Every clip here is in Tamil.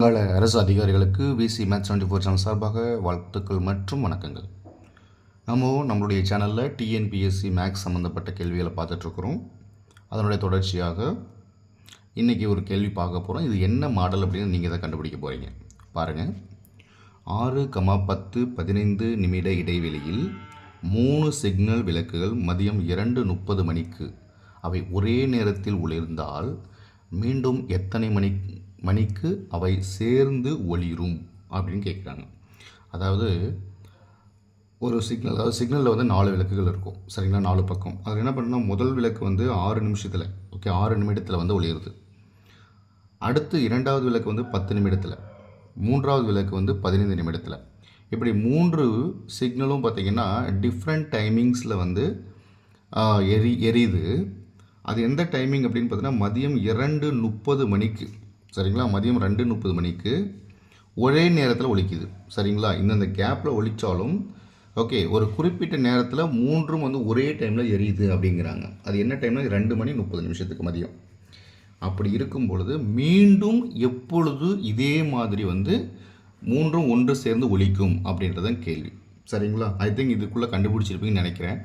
வங்காள அரசு அதிகாரிகளுக்கு VC math twenty four channel சார்பாக வாழ்த்துக்கள் மற்றும் வணக்கங்கள். நம்ம நம்மளுடைய சேனலில் டிஎன்பிஎஸ்சி மேக்ஸ் சம்மந்தப்பட்ட கேள்விகளை பார்த்துட்ருக்குறோம். அதனுடைய தொடர்ச்சியாக இன்றைக்கி ஒரு கேள்வி பார்க்க போகிறோம் இது என்ன மாடல் அப்படின்னு நீங்கள் தான் கண்டுபிடிக்க போகிறீங்க பாருங்கள் ஆறு கமா பத்து பதினைந்து நிமிட இடைவெளியில் மூணு சிக்னல் விளக்குகள் மதியம் இரண்டு முப்பது மணிக்கு அவை ஒரே நேரத்தில் ஒளிர்ந்தால் மீண்டும் எத்தனை மணி மணிக்கு அவை சேர்ந்து ஒளிரும் அப்படின்னு கேட்குறாங்க. அதாவது ஒரு சிக்னல் அதாவது சிக்னலில் வந்து நாலு விளக்குகள் இருக்கும். சரிங்களா? நாலு பக்கம். அதில் என்ன பண்ணால் முதல் விளக்கு வந்து ஆறு நிமிஷத்தில் ஓகே ஆறு நிமிடத்தில் வந்து ஒளிருது. அடுத்து இரண்டாவது விளக்கு வந்து பத்து நிமிடத்தில். மூன்றாவது விளக்கு வந்து பதினைந்து நிமிடத்தில். இப்படி மூன்று சிக்னலும் பார்த்திங்கன்னா டிஃப்ரெண்ட் டைமிங்ஸில் வந்து எரி எரியுது. அது எந்த டைமிங் அப்படின்னு பார்த்தீங்கன்னா மதியம் இரண்டு முப்பது மணிக்கு. சரிங்களா? மதியம் ரெண்டு முப்பது மணிக்கு ஒரே நேரத்தில் ஒழிக்குது சரிங்களா? இந்தந்த கேப்பில் ஒழித்தாலும் ஓகே ஒரு குறிப்பிட்ட நேரத்தில் மூன்றும் வந்து ஒரே டைமில் எரியுது அப்படிங்கிறாங்க. அது என்ன டைம்னா ரெண்டு மணி முப்பது நிமிஷத்துக்கு மதியம். அப்படி இருக்கும் பொழுது மீண்டும் எப்பொழுது இதே மாதிரி வந்து மூன்றும் ஒன்று சேர்ந்து ஒழிக்கும் அப்படின்றதான் கேள்வி. சரிங்களா? ஐ திங்க் இதுக்குள்ளே கண்டுபிடிச்சிருப்பீங்கன்னு நினைக்கிறேன்.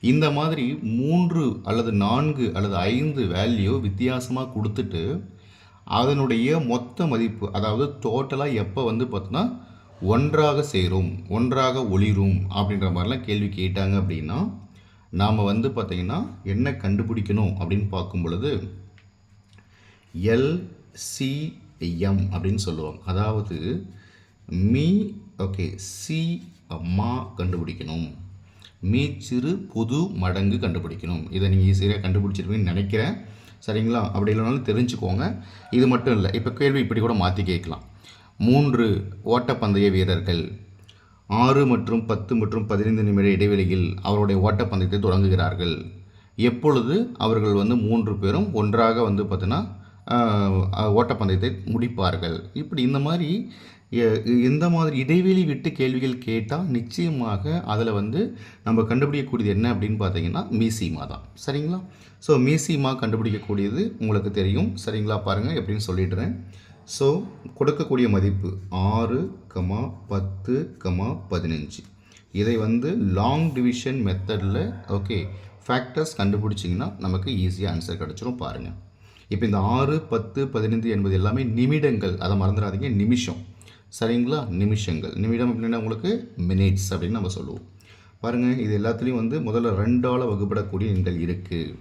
இந்த மாதிரி மூன்று அல்லது நான்கு அல்லது ஐந்து வேல்யூ வித்தியாசமாக கொடுத்துட்டு அதனுடைய மொத்த மதிப்பு அதாவது டோட்டலாக எப்போ வந்து பார்த்தோன்னா ஒன்றாக சேரும் ஒன்றாக ஒளிரும் அப்படின்ற மாதிரிலாம் கேள்வி கேட்டாங்க அப்படின்னா நாம் வந்து பார்த்திங்கன்னா என்ன கண்டுபிடிக்கணும் அப்படின்னு பார்க்கும் பொழுது எல்சிஎம் அப்படின்னு சொல்லுவாங்க. அதாவது மீ ஓகே சி அம்மா கண்டுபிடிக்கணும். மீச்சிறு பொது மடங்கு கண்டுபிடிக்கணும். இதை நீங்கள் ஈஸியாக கண்டுபிடிச்சிருப்பீங்கன்னு நினைக்கிறேன். சரிங்களா? அப்படி இல்லைனாலும் தெரிஞ்சுக்கோங்க. இது மட்டும் இல்லை இப்போ கேள்வி இப்படி கூட மாற்றி கேட்கலாம். மூன்று ஓட்டப்பந்தய வீரர்கள் ஆறு மற்றும் பத்து மற்றும் பதினைந்து நிமிட இடைவெளியில் அவருடைய ஓட்டப்பந்தயத்தை தொடங்குகிறார்கள். எப்பொழுது? அவர்கள் வந்து மூன்று பேரும் ஒன்றாக வந்து பார்த்தீங்கன்னா ஓட்டப்பந்தயத்தை முடிப்பார்கள். இப்படி இந்த மாதிரி எ- இந்த மாதிரி இடைவெளி விட்டு கேள்விகள் கேட்டால் நிச்சயமாக அதில் வந்து நம்ம கண்டுபிடிக்கக்கூடியது என்ன அப்படின்னு பார்த்தீங்கன்னா மீசிமா தான். சரிங்களா? ஸோ மீசிமா கண்டுபிடிக்கக்கூடியது உங்களுக்கு தெரியும். சரிங்களா? பாருங்கள் எப்படின்னு சொல்லிடுறேன். ஸோ கொடுக்கக்கூடிய மதிப்பு ஆறு கமா பத்து கமா பதினஞ்சு. இதை வந்து லாங் டிவிஷன் மெத்தடில் ஓகே ஃபேக்டர்ஸ் கண்டுபிடிச்சிங்கன்னா நமக்கு ஈஸியாக ஆன்சர் கிடச்சிரும் பாருங்கள் இப்போ இந்த ஆறு பத்து பதினைந்து என்பது எல்லாமே நிமிடங்கள். அதை மறந்துடாதீங்க நிமிஷம். சரிங்களா? நிமிஷங்கள். நிமிடம் அப்படின்னா உங்களுக்கு மினிட்ஸ் அப்படின்னு நம்ம சொல்லுவோம். பாருங்கள் இது எல்லாத்துலேயும் வந்து முதல்ல ரெண்டால் வகுப்படக்கூடிய எண்கள் இருக்குது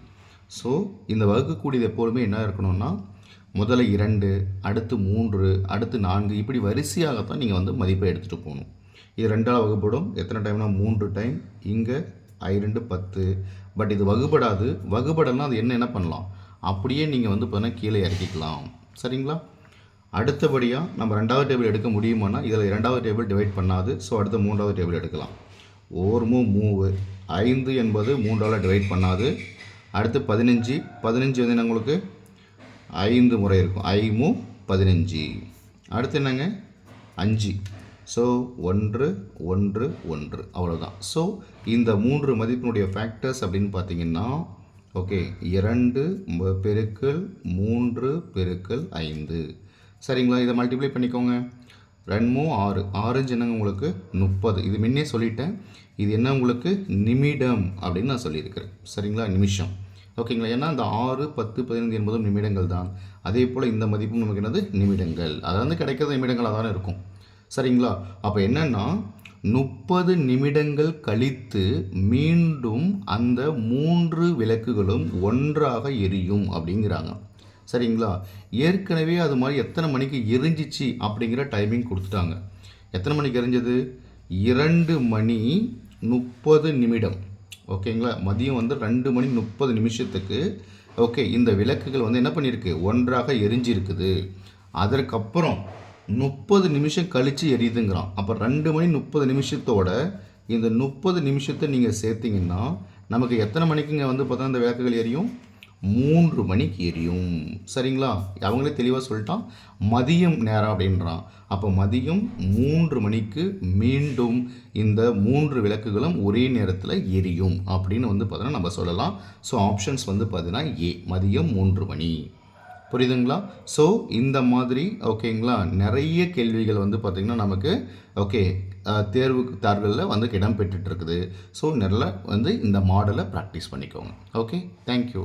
ஸோ இந்த வகுக்கக்கூடியது எப்போதுமே என்ன இருக்கணும்னா முதல்ல இரண்டு அடுத்து மூன்று அடுத்து நான்கு இப்படி வரிசையாகத்தான் நீங்கள் வந்து மதிப்பை எடுத்துகிட்டு போகணும். இது ரெண்டால் வகுப்படும் எத்தனை டைம்னா மூன்று டைம் இங்கே ஐ ரெண்டு பத்து. பட் இது வகுப்படாது வகுப்படலாம் அது என்ன என்ன பண்ணலாம்? அப்படியே நீங்கள் வந்து பார்த்தீங்கன்னா கீழே இறக்கிக்கலாம். சரிங்களா? அடுத்தபடியாக நம்ம ரெண்டாவது டேபிள் எடுக்க முடியுமானா இதில் இரண்டாவது டேபிள் டிவைட் பண்ணாது. ஸோ அடுத்த மூன்றாவது டேபிள் எடுக்கலாம். ஓர்மு மூவு. ஐந்து என்பது மூன்றால் டிவைட் பண்ணாது. அடுத்து பதினஞ்சு. பதினஞ்சு வந்து என்ன உங்களுக்கு? ஐந்து முறை இருக்கும். ஐமு பதினஞ்சு. அடுத்து என்னங்க? அஞ்சு. ஸோ ஒன்று ஒன்று ஒன்று. அவ்வளோதான் ஸோ இந்த மூன்று மதிப்பினுடைய ஃபேக்டர்ஸ் அப்படின்னு பார்த்தீங்கன்னா ஓகே இரண்டு பெருக்கள் மூன்று பெருக்கள் ஐந்து. சரிங்களா? இதை மல்டிப்ளை பண்ணிக்கோங்க. ரெண்டும் ஆறு. ஆரஞ்சு என்னங்க உங்களுக்கு. முப்பது. இது முன்னே சொல்லிட்டேன். இது என்ன உங்களுக்கு? நிமிடம் அப்படின்னு நான் சொல்லியிருக்கிறேன். சரிங்களா? நிமிஷம். ஓகேங்களா? ஏன்னா இந்த ஆறு பத்து பதினைந்து என்பதும் நிமிடங்கள் தான். அதே போல் இந்த மதிப்பும் நமக்கு என்னது? நிமிடங்கள். அதாவது கிடைக்கிறது நிமிடங்களாக தானே இருக்கும். சரிங்களா? அப்போ என்னென்னா முப்பது நிமிடங்கள் கழித்து மீண்டும் அந்த மூன்று விளக்குகளும் ஒன்றாக எரியும் அப்படிங்கிறாங்க. சரிங்களா? ஏற்கனவே அது மாதிரி எத்தனை மணிக்கு எரிஞ்சிச்சு அப்படிங்கிற டைமிங் கொடுத்துட்டாங்க. எத்தனை மணிக்கு எரிஞ்சது? இரண்டு மணி முப்பது நிமிடம். ஓகேங்களா? மதியம் வந்து ரெண்டு மணி முப்பது நிமிஷத்துக்கு. ஓகே இந்த விளக்குகள் வந்து என்ன பண்ணியிருக்கு? ஒன்றாக எரிஞ்சிருக்குது. அதற்கப்புறம் முப்பது நிமிஷம் கழித்து எரியுதுங்கிறான். அப்போ ரெண்டு மணி முப்பது நிமிஷத்தோட இந்த முப்பது நிமிஷத்தை நீங்கள் சேர்த்தீங்கன்னா நமக்கு எத்தனை மணிக்குங்க வந்து பார்த்தா இந்த விளக்குகள் எரியும்? மூன்று மணிக்கு எரியும். சரிங்களா? அவங்களே தெளிவாக சொல்லிட்டான். மதியம் நேரம் அப்படின்றான். அப்போ மதியம் மூன்று மணிக்கு மீண்டும் இந்த மூன்று விளக்குகளும் ஒரே நேரத்தில் எரியும் அப்படின்னு வந்து பார்த்தோன்னா நம்ம சொல்லலாம். ஸோ ஆப்ஷன்ஸ் வந்து பார்த்தீங்கன்னா ஏ மதியம் மூன்று மணி. புரியுதுங்களா? ஸோ இந்த மாதிரி ஓகேங்களா நிறைய கேள்விகள் வந்து பார்த்திங்கன்னா நமக்கு ஓகே தேர்வு தாள்களில் வந்து இடம் பெற்றுட்டு இருக்குது. ஸோ நல்லா வந்து இந்த மாடலை ப்ராக்டிஸ் பண்ணிக்கோங்க. Okay thank you